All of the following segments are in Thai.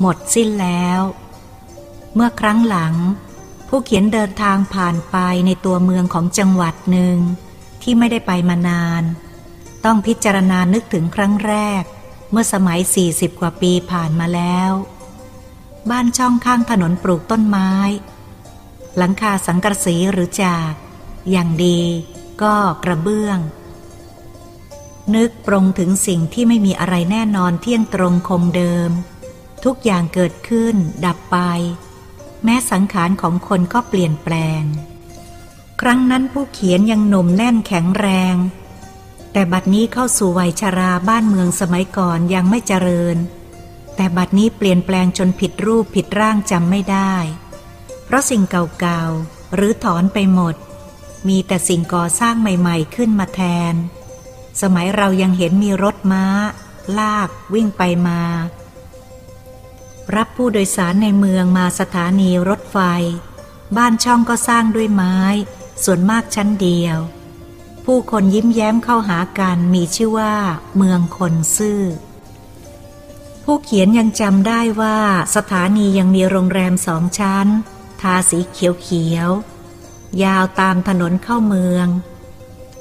หมดสิ้นแล้ว เมื่อครั้งหลัง ผู้เขียนเดินทางผ่านไปในตัวเมืองของจังหวัดหนึ่ง ที่ไม่ได้ไปมานาน ต้องพิจารณานึกถึงครั้งแรก เมื่อสมัย 40 กว่าปีผ่านมาแล้ว บ้านช่องข้างถนนปลูกต้นไม้ หลังคาสังกะสีหรือจาก อย่างดีก็กระเบื้อง นึกปรงถึงสิ่งที่ไม่มีอะไรแน่นอนเที่ยงตรงคงเดิม ทุกอย่างเกิดขึ้น ดับไป แม้สังขารของคนก็เปลี่ยนแปลง ครั้งนั้นผู้เขียนยังหนุ่มแน่นแข็งแรง แต่บัดนี้เข้าสู่วัยชราบ้านเมืองสมัยก่อนยังไม่เจริญ แต่บัดนี้เปลี่ยนแปลงจนผิดรูปผิดร่างจำไม่ได้ เพราะสิ่งเก่าๆหรือถอนไปหมด มีแต่สิ่งก่อสร้างใหม่ ๆ ขึ้นมาแทน สมัยเรายังเห็นมีรถม้า ลากวิ่งไปมา รับผู้โดยสารในเมืองมาสถานีรถไฟ บ้านช่องก็สร้างด้วยไม้ ส่วนมากชั้นเดียว ผู้คนยิ้มแย้มเข้าหากันมีชื่อว่า เมืองคนซื่อ ผู้เขียนยังจำได้ว่า สถานียังมีโรงแรมสองชั้น ทาสีเขียวๆยาวตามถนนเข้าเมือง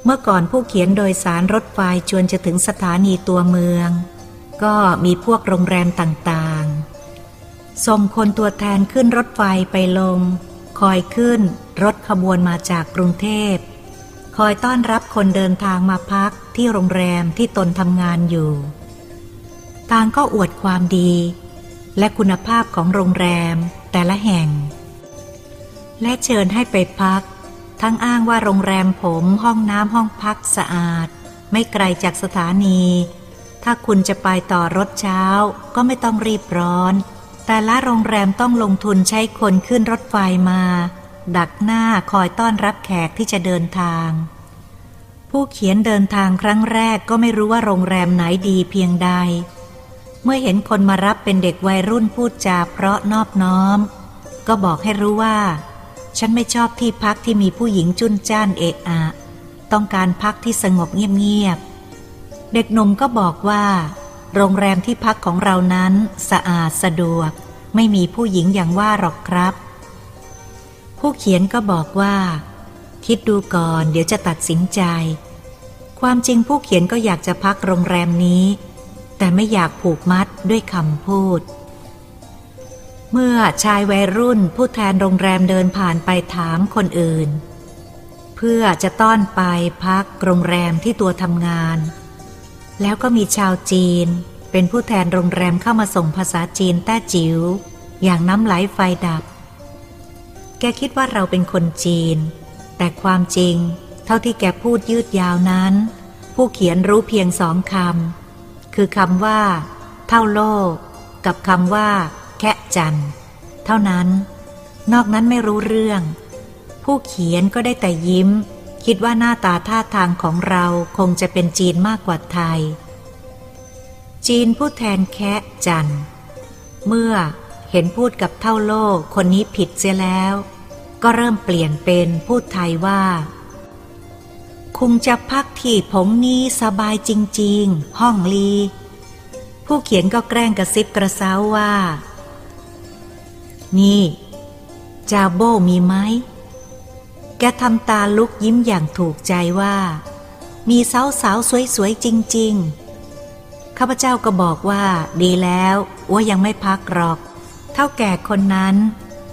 เมื่อก่อนผู้เขียนโดยสารรถไฟจวนจะถึงสถานีตัวเมือง ก็มีพวกโรงแรมต่าง ส่งคนตัวแทนขึ้นรถไฟไปลง คอยขึ้นรถขบวนมาจากกรุงเทพ คอยต้อนรับคนเดินทางมาพักที่โรงแรมที่ตนทำงานอยู่ ต่างก็อวดความดี และคุณภาพของโรงแรมแต่ละแห่ง และเชิญให้ไปพัก ทั้งอ้างว่าโรงแรมผมห้องน้ำห้องพักสะอาด ไม่ไกลจากสถานี ถ้าคุณจะไปต่อรถเช้าก็ไม่ต้องรีบร้อน แต่ละโรงแรมต้องลงทุนใช้คนขึ้นรถไฟมา ดักหน้าคอยต้อนรับแขกที่จะเดินทาง ผู้เขียนเดินทางครั้งแรกก็ไม่รู้ว่าโรงแรมไหนดีเพียงใด เมื่อเห็นคนมารับเป็นเด็กวัยรุ่นพูดจาเพราะนอบน้อม ก็บอกให้รู้ว่า ฉันไม่ชอบที่พักที่มีผู้หญิงจุนจ้านเอะอะ ต้องการพักที่สงบเงียบๆเด็กหนุ่มก็บอกว่า โรงแรมที่พักของเรานั้นสะอาดสะดวก ไม่มีผู้หญิงอย่างว่าหรอกครับ ผู้เขียนก็บอกว่า คิดดูก่อนเดี๋ยวจะตัดสินใจ ความจริงผู้เขียนก็อยากจะพักโรงแรมนี้ แต่ไม่อยากผูกมัดด้วยคำพูด เมื่อชายวัยรุ่นผู้แทนโรงแรมเดินผ่านไปถามคนอื่น เพื่อจะต้อนไปพักโรงแรมที่ตัวทำงาน แล้วก็มีชาวจีน เป็นผู้แทนโรงแรมเข้ามาส่งภาษาจีนแต้จิ๋วอย่างน้ำไหลไฟดับ แกคิดว่าเราเป็นคนจีน แต่ความจริง เท่าที่แกพูดยืดยาวนั้น ผู้เขียนรู้เพียงสองคำคือคำว่า เท่าโลก กับคำว่า แคะจันเท่านั้น นอกนั้นไม่รู้เรื่อง ผู้เขียนก็ได้แต่ยิ้ม คิดว่าหน้าตาท่าทางของเราคงจะเป็นจีนมากกว่าไทย จีนผู้แทนแคะจัน เมื่อเห็นพูดกับเท่าโลกคนนี้ผิดเสียแล้ว ก็เริ่มเปลี่ยนเป็นพูดไทยว่า คงจะพักที่ผงนี้สบายจริง ๆ ห้องลี ผู้เขียนก็แกล้งกระซิบกระซ้าว่า นี่ จาโบมีไหม แกทำตาลุกยิ้มอย่างถูกใจว่า มีสาวสาวสวยๆ จริง ๆ ข้าพเจ้าก็บอกว่า ดีแล้วว่ายังไม่พักหรอก เท่าแก่คนนั้น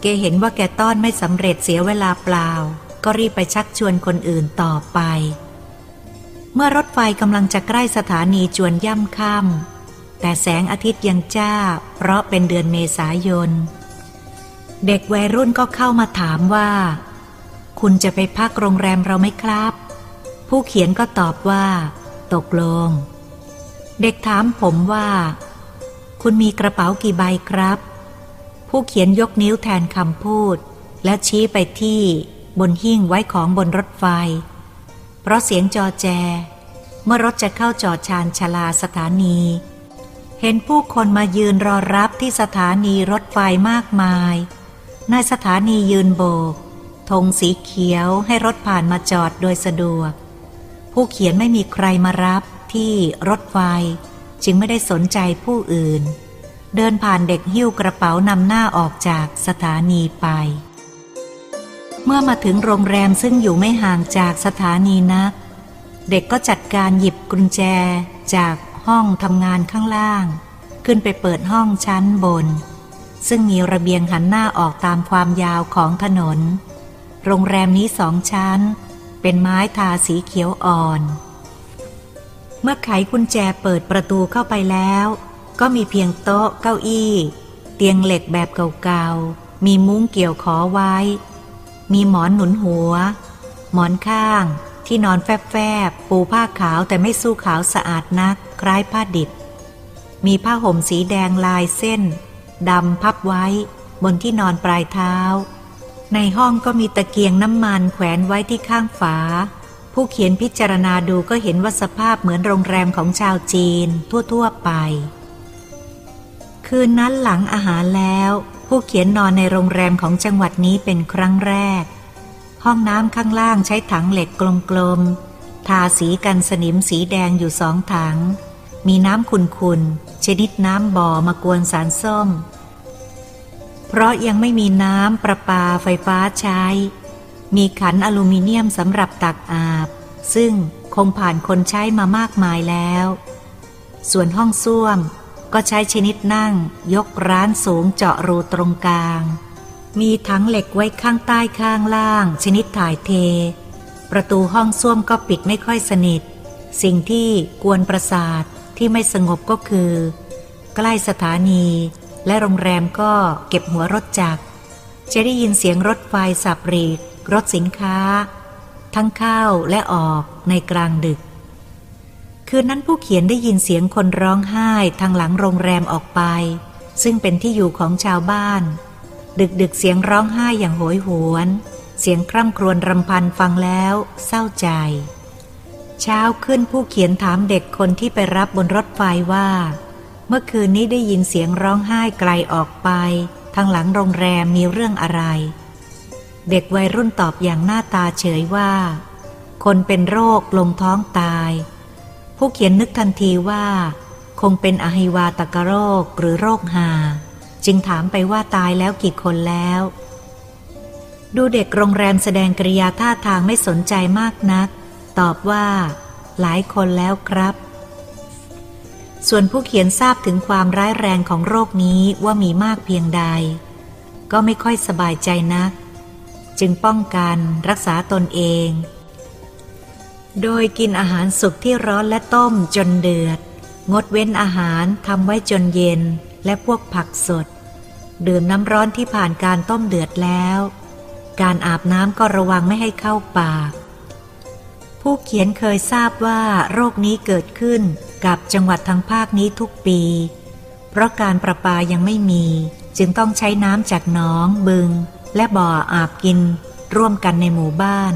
แกเห็นว่าแกต้อนไม่สำเร็จเสียเวลาเปล่า ก็รีบไปชักชวนคนอื่นต่อไป เมื่อรถไฟกำลังจะใกล้สถานีจวนย่ำค่ำแต่แสงอาทิตย์ยังจ้า เพราะเป็นเดือนเมษายน เด็กวัยรุ่นก็เข้ามาถามว่า คุณจะไปพักโรงแรมเราไหมครับ ผู้เขียนก็ตอบว่า ตกลง เด็กถามผมว่า คุณมีกระเป๋ากี่ใบครับ ผู้เขียนยกนิ้วแทนคำพูด และชี้ไปที่บนหิ้งไว้ของบนรถไฟ เพราะเสียงจอแจ เมื่อรถจะเข้าจอดชานชลาสถานี เห็นผู้คนมายืนรอรับที่สถานีรถไฟมากมาย นายสถานียืนโบก ธงสีเขียวให้รถผ่านมาจอดโดยสะดวก ผู้เขียนไม่มีใครมารับที่รถไฟ จึงไม่ได้สนใจผู้อื่น เดินผ่านเด็กหิ้วกระเป๋านำหน้าออกจากสถานีไป เมื่อมาถึงโรงแรมซึ่งอยู่ไม่ห่างจากสถานีนัก เด็กก็จัดการหยิบกุญแจจากห้องทำงานข้างล่าง ขึ้นไปเปิดห้องชั้นบน ซึ่งมีระเบียงหันหน้าออกตามความยาวของถนน โรงแรมนี้สองชั้น เป็นไม้ทาสีเขียวอ่อน เมื่อไขกุญแจเปิดประตูเข้าไปแล้ว ก็มีเพียงโต๊ะเก้าอี้ เตียงเหล็กแบบเก่าๆ มีมุ้งเกี่ยวขอไว้ มีหมอนหนุนหัว หมอนข้างที่นอนแฟบๆ ปูผ้าขาวแต่ไม่สู้ขาวสะอาดนัก คล้ายผ้าดิบ มีผ้าห่มสีแดงลายเส้นดำพับไว้ บนที่นอนปลายเท้า ในห้องก็มีตะเกียงน้ำมันแขวนไว้ที่ข้างฝา ผู้เขียนพิจารณาดูก็เห็นว่าสภาพเหมือนโรงแรมของชาวจีนทั่ว ๆ ไป คืนนั้นหลังอาหารแล้ว ผู้เขียนนอนในโรงแรมของจังหวัดนี้เป็นครั้งแรก ห้องน้ำข้างล่างใช้ถังเหล็กกลมๆทาสีกันสนิมสีแดงอยู่สองถัง มีน้ำขุ่นๆชนิดน้ำบ่อมากวนสารส้ม เพราะยังไม่มีน้ำประปาไฟฟ้าใช้ มีขันอลูมิเนียมสำหรับตักอาบ ซึ่งคงผ่านคนใช้มามากมายแล้ว ส่วนห้องส้วมก็ใช้ชนิดนั่งยกร้านสูงเจาะรูตรงกลาง มีถังเหล็กไว้ข้างใต้ข้างล่าง ชนิดถ่ายเท ประตูห้องส้วมก็ปิดไม่ค่อยสนิท สิ่งที่กวนประสาทที่ไม่สงบก็คือ ใกล้สถานี และโรงแรมก็เก็บหัวรถจักร จะได้ยินเสียงรถไฟสับรีก รถสินค้า ทั้งเข้าและออกในกลางดึก คืนนั้นผู้เขียนได้ยินเสียงคนร้องไห้ทางหลังโรงแรมออกไป ซึ่งเป็นที่อยู่ของชาวบ้าน ดึกดึกๆเสียงร้องไห้อย่างโหยหวน เสียงคร่ำครวญรำพันฟังแล้วเศร้าใจ เช้าขึ้นผู้เขียนถามเด็กคนที่ไปรับบนรถไฟว่า เมื่อคืนนี้ได้ยินเสียงร้องไห้ไกลออกไป ทางหลังโรงแรมมีเรื่องอะไร เด็กวัยรุ่นตอบอย่างหน้าตาเฉยว่า คนเป็นโรคลงท้องตาย ผู้เขียนนึกทันทีว่า คงเป็นอหิวาตกโรคหรือโรคหา จึงถามไปว่าตายแล้วกี่คนแล้ว ดูเด็กโรงแรมแสดงกริยาท่าทางไม่สนใจมากนัก ตอบว่า หลายคนแล้วครับ ส่วนผู้เขียนทราบถึงความร้ายแรงของโรคนี้ว่ามีมากเพียงใด ก็ไม่ค่อยสบายใจนัก จึงป้องกันรักษาตนเอง โดยกินอาหารสุกที่ร้อนและต้มจนเดือด งดเว้นอาหารทำไว้จนเย็นและพวกผักสด ดื่มน้ำร้อนที่ผ่านการต้มเดือดแล้ว การอาบน้ำก็ระวังไม่ให้เข้าปาก ผู้เขียนเคยทราบว่าโรคนี้เกิดขึ้น กับจังหวัดทางภาคนี้ทุกปี เพราะการประปายังไม่มีจึงต้องใช้น้ำจากหนอง บึง และบ่ออาบกินร่วมกันในหมู่บ้าน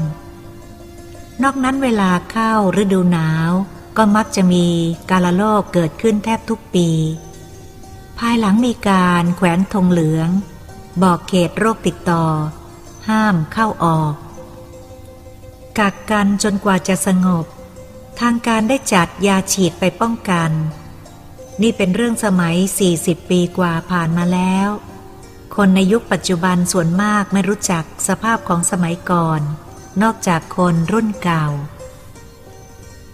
นอกนั้นเวลาเข้าฤดูหนาว ก็มักจะมีกาลโรคเกิดขึ้นแทบทุกปี ภายหลังมีการแขวนธงเหลือง บอกเขตโรคติดต่อ ห้ามเข้าออก กักกันจนกว่าจะสงบ ทางการได้จัดยาฉีดไปป้องกัน นี่เป็นเรื่องสมัย 40 ปีกว่าผ่านมาแล้ว คนในยุคปัจจุบันส่วนมากไม่รู้จักสภาพของสมัยก่อน นอกจากคนรุ่นเก่า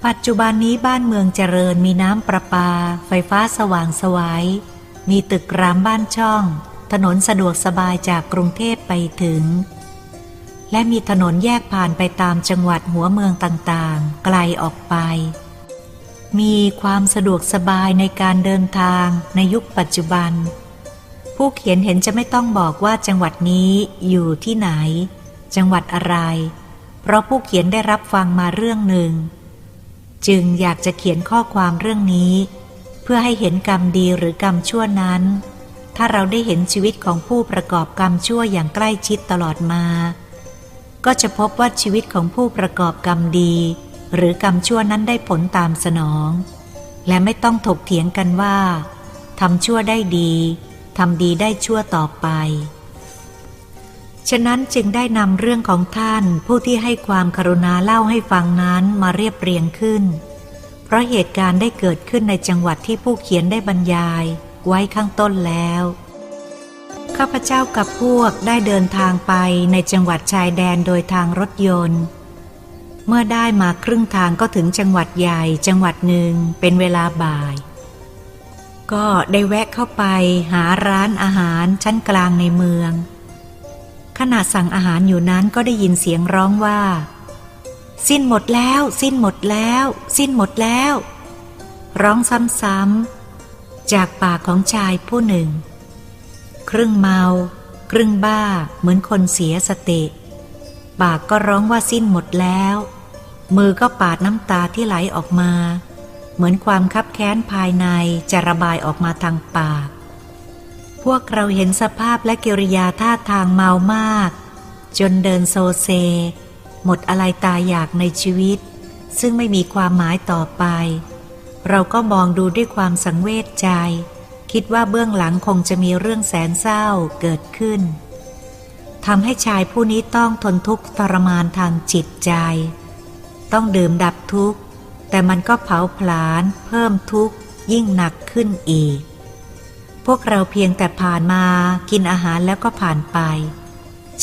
ปัจจุบันนี้บ้านเมืองเจริญมีน้ำประปา ไฟฟ้าสว่างไสวัยมีตึกรามบ้านช่อง ถนนสะดวกสบายจากกรุงเทพไปถึง และมีถนนแยกผ่านไปตามจังหวัดหัวเมืองต่างๆ ไกลออกไป มีความสะดวกสบายในการเดินทางในยุคปัจจุบัน ผู้เขียนเห็นจะไม่ต้องบอกว่าจังหวัดนี้อยู่ที่ไหน จังหวัดอะไร เพราะผู้เขียนได้รับฟังมาเรื่องหนึ่ง จึงอยากจะเขียนข้อความเรื่องนี้ เพื่อให้เห็นกรรมดีหรือกรรมชั่วนั้น ถ้าเราได้เห็นชีวิตของผู้ประกอบกรรมชั่วอย่างใกล้ชิดตลอดมา ก็จะพบว่าชีวิตของผู้ประกอบกรรมดี หรือกรรมชั่วนั้นได้ผลตามสนอง และไม่ต้องถกเถียงกันว่าทำชั่วได้ดีทำดีได้ชั่วต่อไปฉะนั้นจึงได้นำเรื่องของท่านผู้ที่ให้ความกรุณาเล่าให้ฟังนั้นมาเรียบเรียงขึ้น เพราะเหตุการณ์ได้เกิดขึ้นในจังหวัดที่ผู้เขียนได้บรรยายไว้ข้างต้นแล้ว ข้าพเจ้ากับพวกได้เดินทางไปในจังหวัดชายแดนโดยทางรถยนต์ เมื่อได้มาครึ่งทางก็ถึงจังหวัดใหญ่จังหวัดหนึ่งเป็นเวลาบ่าย ก็ได้แวะเข้าไปหาร้านอาหารชั้นกลางในเมือง ขณะสั่งอาหารอยู่นั้นก็ได้ยินเสียงร้องว่า สิ้นหมดแล้ว สิ้นหมดแล้ว สิ้นหมดแล้ว ร้องซ้ำๆจากปากของชายผู้หนึ่ง ครึ่งเมา ครึ่งบ้าเหมือนคนเสียสติ ปากก็ร้องว่าสิ้นหมดแล้ว มือก็ปาดน้ำตาที่ไหลออกมา เหมือนความคับแค้นภายในจะระบายออกมาทางปาก พวกเราเห็นสภาพและกิริยาท่าทางเมามาก จนเดินโซเซ หมดอะไรตายอยากในชีวิต ซึ่งไม่มีความหมายต่อไป เราก็มองดูด้วยความสังเวชใจ คิดว่าเบื้องหลังคงจะมีเรื่องแสนเศร้าเกิดขึ้นทำให้ชายผู้นี้ต้องทนทุกข์ทรมานทางจิตใจ ต้องดื่มดับทุกข์ แต่มันก็เผาผลาญเพิ่มทุกข์ ยิ่งหนักขึ้นอีก พวกเราเพียงแต่ผ่านมากินอาหารแล้วก็ผ่านไป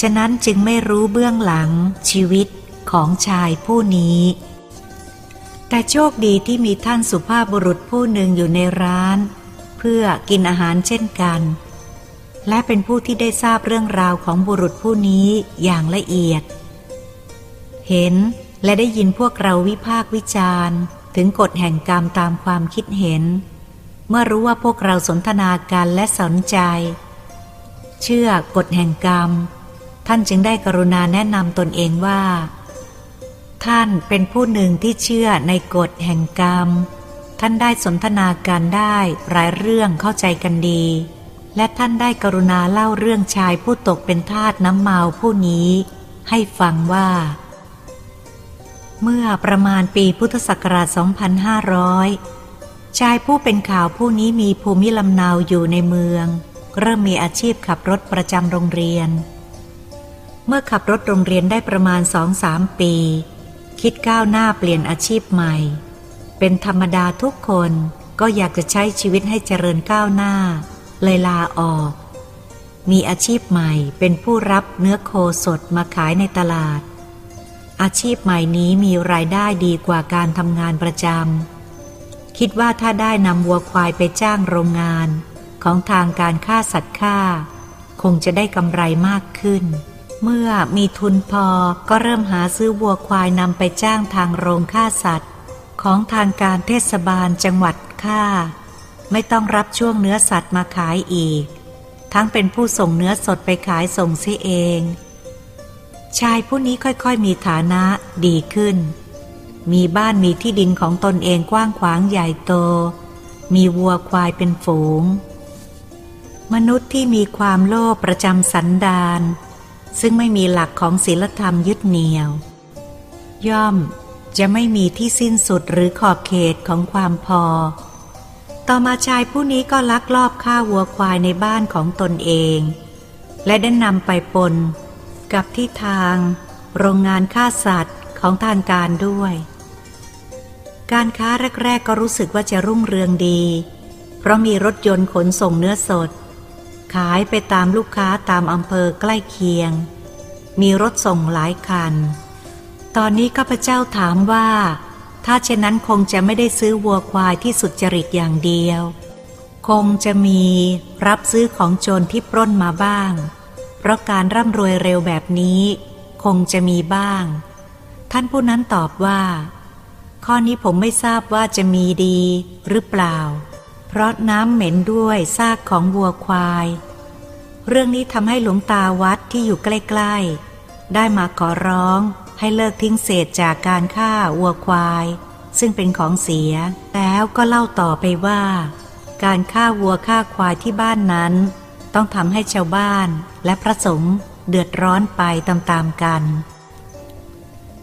ฉะนั้นจึงไม่รู้เบื้องหลังชีวิตของชายผู้นี้ แต่โชคดีที่มีท่านสุภาพบุรุษผู้หนึ่งอยู่ในร้าน เพื่อกินอาหารเช่นกัน และเป็นผู้ที่ได้ทราบเรื่องราวของบุรุษผู้นี้อย่างละเอียด เห็นและได้ยินพวกเราวิพากวิจารณ์ ถึงกฎแห่งกรรมตามความคิดเห็น เมื่อรู้ว่าพวกเราสนทนากันและสนใจ เชื่อกฎแห่งกรรม ท่านจึงได้กรุณาแนะนำตนเองว่า ท่านเป็นผู้หนึ่งที่เชื่อในกฎแห่งกรรม ท่านได้สนทนาการได้หลายเรื่องเข้าใจกันดี และท่านได้กรุณาเล่าเรื่องชายผู้ตกเป็นทาสน้ำเมาผู้นี้ ให้ฟังว่า เมื่อประมาณปีพุทธศักราช 2500 ชายผู้เป็นข่าวผู้นี้มีภูมิลำเนาอยู่ในเมือง เริ่มมีอาชีพขับรถประจำโรงเรียน เมื่อขับรถโรงเรียนได้ประมาณสองสามปี คิดก้าวหน้าเปลี่ยนอาชีพใหม่ เป็นธรรมดาทุกคนก็อยากจะใช้ชีวิตให้เจริญก้าวหน้า เลยลาออก มีอาชีพใหม่เป็นผู้รับเนื้อโคสดมาขายในตลาด อาชีพใหม่นี้มีรายได้ดีกว่าการทำงานประจำคิดว่าถ้าได้นำวัวควายไปจ้างโรงงาน ของทางการฆ่าสัตว์ฆ่า คงจะได้กำไรมากขึ้น เมื่อมีทุนพอก็เริ่มหาซื้อวัวควายนำไปจ้างทางโรงฆ่าสัตว์ ของทางการเทศบาลจังหวัดฆ่า ไม่ต้องรับช่วงเนื้อสัตว์มาขายอีก ทั้งเป็นผู้ส่งเนื้อสดไปขายส่งเสียเอง ชายผู้นี้ค่อยๆมีฐานะดีขึ้น มีบ้านมีที่ดินของตนเองกว้างขวางใหญ่โต มีวัวควายเป็นฝูง มนุษย์ที่มีความโลภประจำสันดานซึ่งไม่มีหลักของศีลธรรมยึดเหนี่ยว ย่อม จะไม่มีที่สิ้นสุดหรือขอบเขตของความพอ ต่อมาชายผู้นี้ก็ลักลอบฆ่าวัวควายในบ้านของตนเอง และได้นำไปปน กับที่ทาง โรงงานฆ่าสัตว์ของทางการด้วย การค้าแรก ๆ ก็รู้สึกว่าจะรุ่งเรืองดี เพราะมีรถยนต์ขนส่งเนื้อสด ขายไปตามลูกค้าตามอำเภอใกล้เคียง มีรถส่งหลายคัน ตอนนี้ข้าพเจ้าถามว่า ถ้าเช่นนั้นคงจะไม่ได้ซื้อวัวควายที่สุดจริตอย่างเดียว คงจะมีรับซื้อของโจรที่ปล้นมาบ้าง เพราะการร่ำรวยเร็วแบบนี้ คงจะมีบ้าง ท่านผู้นั้นตอบว่า ข้อนี้ผมไม่ทราบว่าจะมีดีหรือเปล่า เพราะน้ำเหม็นด้วยซากของวัวควาย เรื่องนี้ทำให้หลวงตาวัดที่อยู่ใกล้ ๆ ได้มาขอร้อง ให้เลิกทิ้งเศษจากการฆ่าวัวควาย ซึ่งเป็นของเสีย แล้วก็เล่าต่อไปว่า การฆ่าวัวฆ่าควายที่บ้านนั้น ต้องทำให้ชาวบ้านและพระสงฆ์เดือดร้อนไปตามๆกัน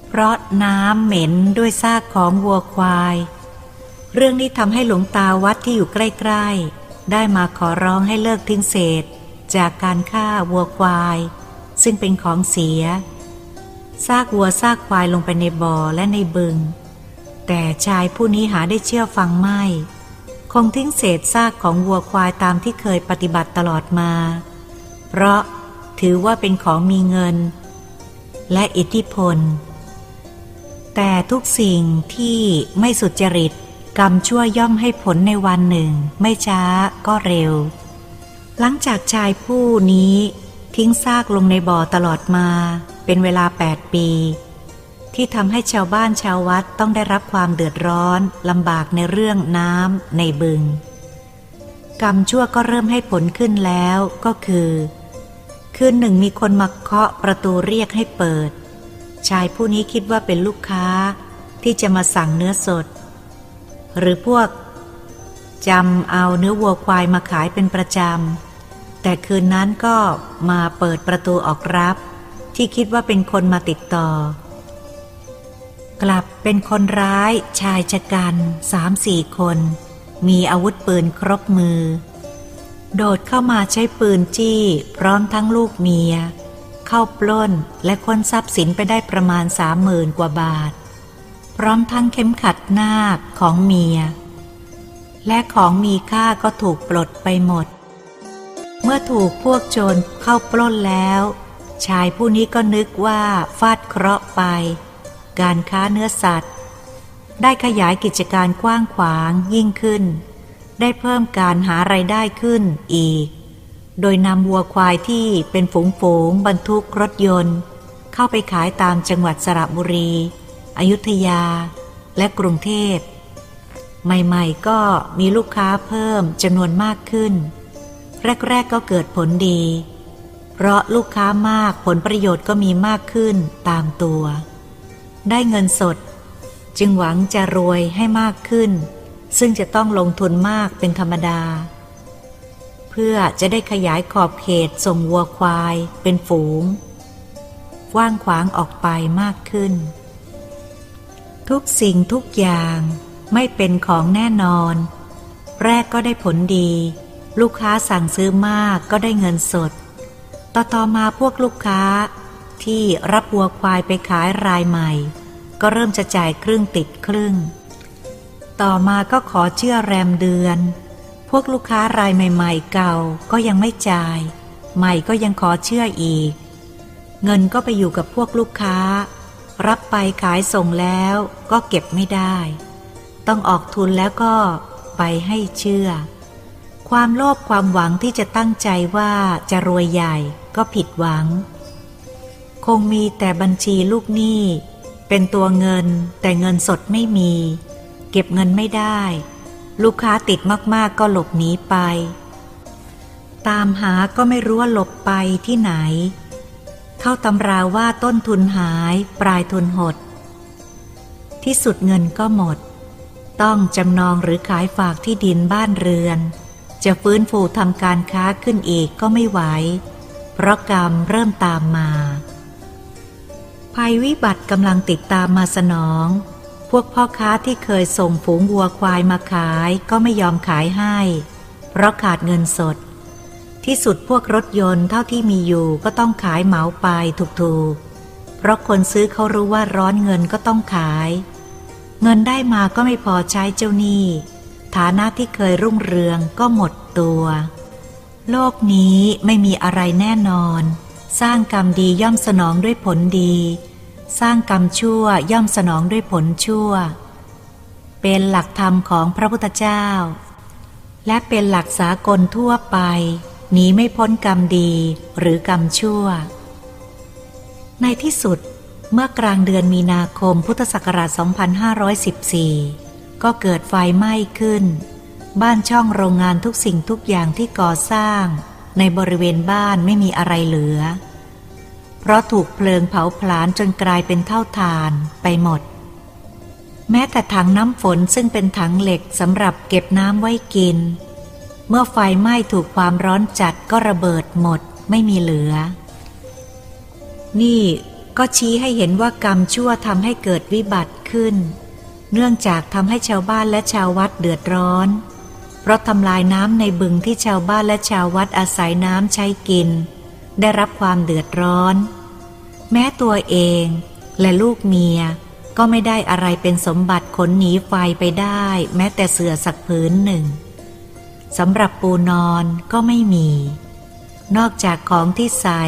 เพราะน้ำเหม็นด้วยซากของวัวควาย เรื่องนี้ทำให้หลวงตาวัดที่อยู่ใกล้ ๆ ได้มาขอร้องให้เลิกทิ้งเศษจากการฆ่าวัวควาย ซึ่งเป็นของเสีย ซากวัวซากควายลงไปในบ่อและในบึง แต่ชายผู้นี้หาได้เชื่อฟังไม่ คงทิ้งเศษซากของวัวควายตามที่เคยปฏิบัติตลอดมา เพราะถือว่าเป็นของมีเงิน และอิทธิพล แต่ทุกสิ่งที่ไม่สุจริตกรรมชั่วย่อมให้ผลในวันหนึ่ง ไม่ช้าก็เร็ว หลังจากชายผู้นี้ทิ้งซากลงในบ่อตลอดมา เป็นเวลาแปดปี ที่ทำให้ชาวบ้านชาววัดต้องได้รับความเดือดร้อนลำบากในเรื่องน้ำในบึง กรรมชั่วก็เริ่มให้ผลขึ้นแล้วก็คือคืนหนึ่งมีคนมาเคาะประตูเรียกให้เปิด ชายผู้นี้คิดว่าเป็นลูกค้าที่จะมาสั่งเนื้อสด หรือพวกจำเอาเนื้อวัวควายมาขายเป็นประจำ แต่คืนนั้นก็มาเปิดประตูออกรับ ที่คิดว่าเป็นคนมาติดต่อ กลับเป็นคนร้ายชายชะกันสามสี่คน มีอาวุธปืนครบมือ โดดเข้ามาใช้ปืนจี้พร้อมทั้งลูกเมีย เข้าปล้นและค้นทรัพย์สินไปได้ประมาณสามหมื่นกว่าบาท พร้อมทั้งเข็มขัดนาคของเมีย และของมีค่าก็ถูกปลดไปหมดเมื่อถูกพวกโจรเข้าปล้นแล้ว ชายผู้นี้ก็นึกว่าฟาดเคราะห์ไป การค้าเนื้อสัตว์ ได้ขยายกิจการกว้างขวางยิ่งขึ้น ได้เพิ่มการหาไรายได้ขึ้นอีก โดยนำวัวควายที่เป็นฝูงฝูงบรรทุกรถยนต์ เข้าไปขายตามจังหวัดสระบุรี อยุธยา และกรุงเทพ ใหม่ๆก็มีลูกค้าเพิ่มจำนวนมากขึ้น แรกๆก็เกิดผลดี เพราะลูกค้ามากผลประโยชน์ก็มีมากขึ้นตามตัว ได้เงินสด จึงหวังจะรวยให้มากขึ้น ซึ่งจะต้องลงทุนมากเป็นธรรมดา เพื่อจะได้ขยายขอบเขตส่งวัวควายเป็นฝูงกว้างขวางออกไปมากขึ้น ทุกสิ่งทุกอย่างไม่เป็นของแน่นอน แรกก็ได้ผลดี ลูกค้าสั่งซื้อมากก็ได้เงินสด ต่อต่อมาพวกลูกค้า ที่รับวัวควายไปขายรายใหม่ ก็เริ่มจะจ่ายครึ่งติดครึ่ง ต่อมาก็ขอเชื่อแรมเดือน พวกลูกค้ารายใหม่ ๆ เก่าก็ยังไม่จ่าย ใหม่ก็ยังขอเชื่ออีก เงินก็ไปอยู่กับพวกลูกค้า รับไปขายส่งแล้วก็เก็บไม่ได้ ต้องออกทุนแล้วก็ไปให้เชื่อ ความโลภความหวังที่จะตั้งใจว่าจะรวยใหญ่ก็ผิดหวัง คงมีแต่บัญชีลูกหนี้เป็นตัวเงินแต่เงินสดไม่มี เก็บเงินไม่ได้ ลูกค้าติดมากๆก็หลบหนีไป ตามหาก็ไม่รู้ว่าหลบไปที่ไหน เข้าตำราว่าต้นทุนหายปลายทุนหด ที่สุดเงินก็หมด ต้องจำนองหรือขายฝากที่ดินบ้านเรือน จะฟื้นฟูทำการค้าขึ้นอีกก็ไม่ไหว เพราะกรรมเริ่มตามมา ภัยวิบัติกำลังติดตามมาสนอง พวกพ่อค้าที่เคยส่งฝูงวัวควายมาขายก็ไม่ยอมขายให้ เพราะขาดเงินสด ที่สุดพวกรถยนต์เท่าที่มีอยู่ก็ต้องขายเหมาไปถูกๆ เพราะคนซื้อเขารู้ว่าร้อนเงินก็ต้องขาย เงินได้มาก็ไม่พอใช้เจ้าหนี้ ฐานะที่เคยรุ่งเรืองก็หมดตัว โลกนี้ไม่มีอะไรแน่นอน สร้างกรรมดีย่อมสนองด้วยผลดี สร้างกรรมชั่วย่อมสนองด้วยผลชั่ว เป็นหลักธรรมของพระพุทธเจ้า และเป็นหลักสากลทั่วไปหนีไม่พ้นกรรมดีหรือกรรมชั่ว ในที่สุดเมื่อกลางเดือนมีนาคมพุทธศักราช 2514 ก็เกิดไฟไหม้ขึ้น บ้านช่องโรงงานทุกสิ่งทุกอย่างที่ก่อสร้าง ในบริเวณบ้านไม่มีอะไรเหลือ เพราะถูกเพลิงเผาผลาญจนกลายเป็นเท่าทานไปหมด แม้แต่ถังน้ำฝนซึ่งเป็นถังเหล็กสำหรับเก็บน้ำไว้กิน เมื่อไฟไหม้ถูกความร้อนจัดก็ระเบิดหมดไม่มีเหลือ นี่ก็ชี้ให้เห็นว่ากรรมชั่วทำให้เกิดวิบัติขึ้น เนื่องจากทำให้ชาวบ้านและชาววัดเดือดร้อน เพราะทำลายน้ำในบึงที่ชาวบ้านและชาววัดอาศัยน้ำใช้กิน ได้รับความเดือดร้อน แม้ตัวเองและลูกเมียก็ไม่ได้อะไรเป็นสมบัติขนหนีไฟไปได้ แม้แต่เสื่อสักผืนหนึ่งสำหรับปูนอนก็ไม่มี นอกจากของที่ใส่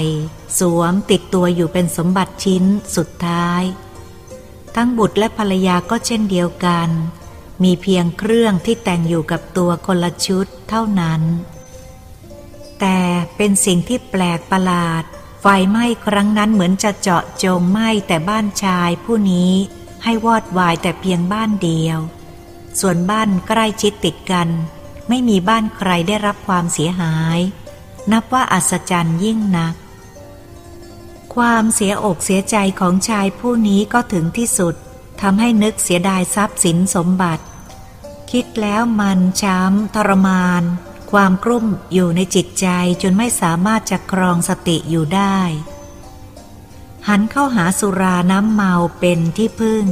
สวมติดตัวอยู่เป็นสมบัติชิ้นสุดท้าย ทั้งบุตรและภรรยาก็เช่นเดียวกัน มีเพียงเครื่องที่แต่งอยู่กับตัวคนละชุดเท่านั้น แต่เป็นสิ่งที่แปลกประหลาด ไฟไหม้ครั้งนั้นเหมือนจะเจาะจงไหม้แต่บ้านชายผู้นี้ให้วอดวายแต่เพียงบ้านเดียว ส่วนบ้านใกล้ชิดติดกัน ไม่มีบ้านใครได้รับความเสียหาย นับว่าอัศจรรย์ยิ่งนัก ความเสียอกเสียใจของชายผู้นี้ก็ถึงที่สุดทำให้นึกเสียดายทรัพย์สินสมบัติ คิดแล้วมันช้ำทรมาน ความกลุ้มอยู่ในจิตใจจนไม่สามารถจะครองสติอยู่ได้ หันเข้าหาสุราน้ำเมาเป็นที่พึ่ง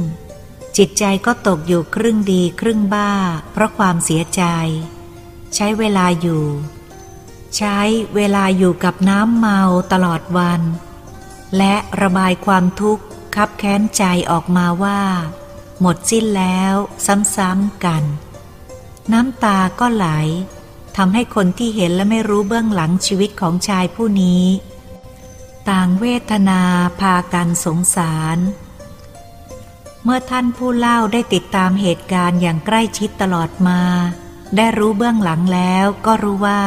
จิตใจก็ตกอยู่ครึ่งดีครึ่งบ้า เพราะความเสียใจ ใช้เวลาอยู่ ใช้เวลาอยู่กับน้ำเมาตลอดวัน และระบายความทุกข์คับแค้นใจออกมาว่า หมดสิ้นแล้วซ้ำๆกัน น้ำตาก็ไหลทำให้คนที่เห็นและไม่รู้เบื้องหลังชีวิตของชายผู้นี้ ต่างเวทนาพากันสงสาร เมื่อท่านผู้เล่าได้ติดตามเหตุการณ์อย่างใกล้ชิดตลอดมา ได้รู้เบื้องหลังแล้วก็รู้ว่า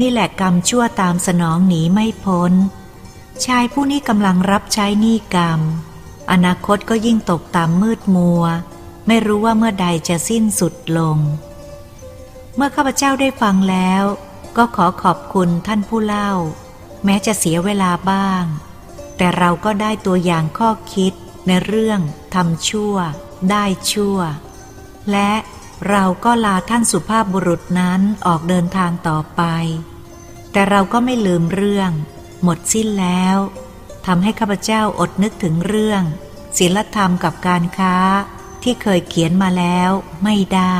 นี่แหละกรรมชั่วตามสนองหนีไม่พ้น ชายผู้นี้กำลังรับใช้หนี้กรรม อนาคตก็ยิ่งตกต่ำมืดมัว ไม่รู้ว่าเมื่อใดจะสิ้นสุดลง เมื่อข้าพเจ้าได้ฟังแล้ว ก็ขอขอบคุณท่านผู้เล่า แม้จะเสียเวลาบ้าง แต่เราก็ได้ตัวอย่างข้อคิดในเรื่องทำชั่ว ได้ชั่ว และเราก็ลาท่านสุภาพบุรุษนั้นออกเดินทางต่อไป แต่เราก็ไม่ลืมเรื่อง หมดสิ้นแล้วทำให้ข้าพเจ้าอดนึกถึงเรื่อง ศีลธรรมกับการค้าที่เคยเขียนมาแล้วไม่ได้